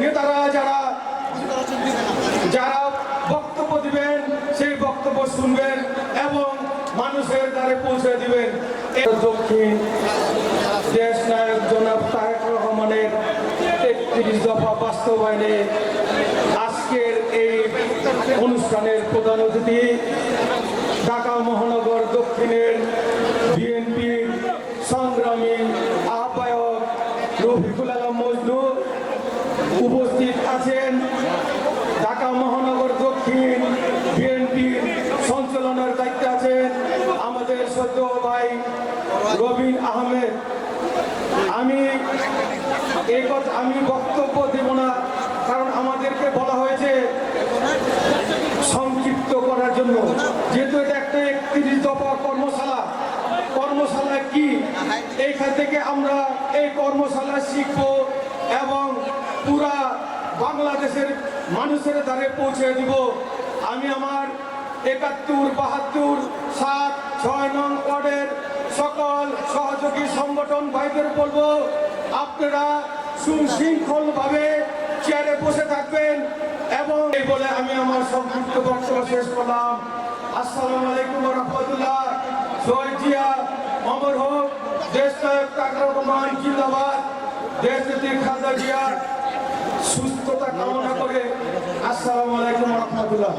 নেতারা যারা যারা বক্তব্য দিবেন, সেই বক্তব্য শুনবেন এবং মানুষের দ্বারে পৌঁছে দিবেন। দক্ষিণ দেশ নায়ক জনাব তারেক রহমানের একত্রিশ দফা বাস্তবায়নে আজকের এই অনুষ্ঠানের প্রধান অতিথি ঢাকা মহানগর দক্ষিণের বিএনপির সংগ্রামী আহ্বায়ক রফিকুল আলম উপস্থিত আছেন ঢাকা মহানগর দক্ষিণ বিএনপির সঞ্চালনার দায়িত্বে আছেন আমাদের সদ্য ভাই রবিন আহমেদ। আমি এই কথা আমি বক্তব্য দেব না, কারণ আমাদেরকে বলা হয়েছে সংক্ষিপ্ত করার জন্য। যেহেতু এটা একটা একত্রিশ দফা কর্মশালা কর্মশালা কি? এইখান থেকে আমরা এই কর্মশালা শিখব বাংলাদেশের মানুষের দ্বারে পৌঁছে দিব। আমি আমার একাত্তর, বাহাত্তর, সাত, ছয় নং ওয়ার্ডের সকল সহযোগী সংগঠন ভাইদের বলব, আপনারা সুশৃঙ্খলভাবে চেয়ারে বসে থাকবেন এবং এই বলে আমি আমার সংক্ষিপ্ত বক্তব্য শেষ করলাম। আসসালামু আলাইকুম রহমতুল্লাহ। জয় জিয়া, অমর হোক। দেশ নায়ক তাকর রহমান, জিন্দাবাদ। দেশ নীতি খালদা জিয়া সুস্থতা কামনা করে। আসসালামু আলাইকুম রহমতুল্লাহ।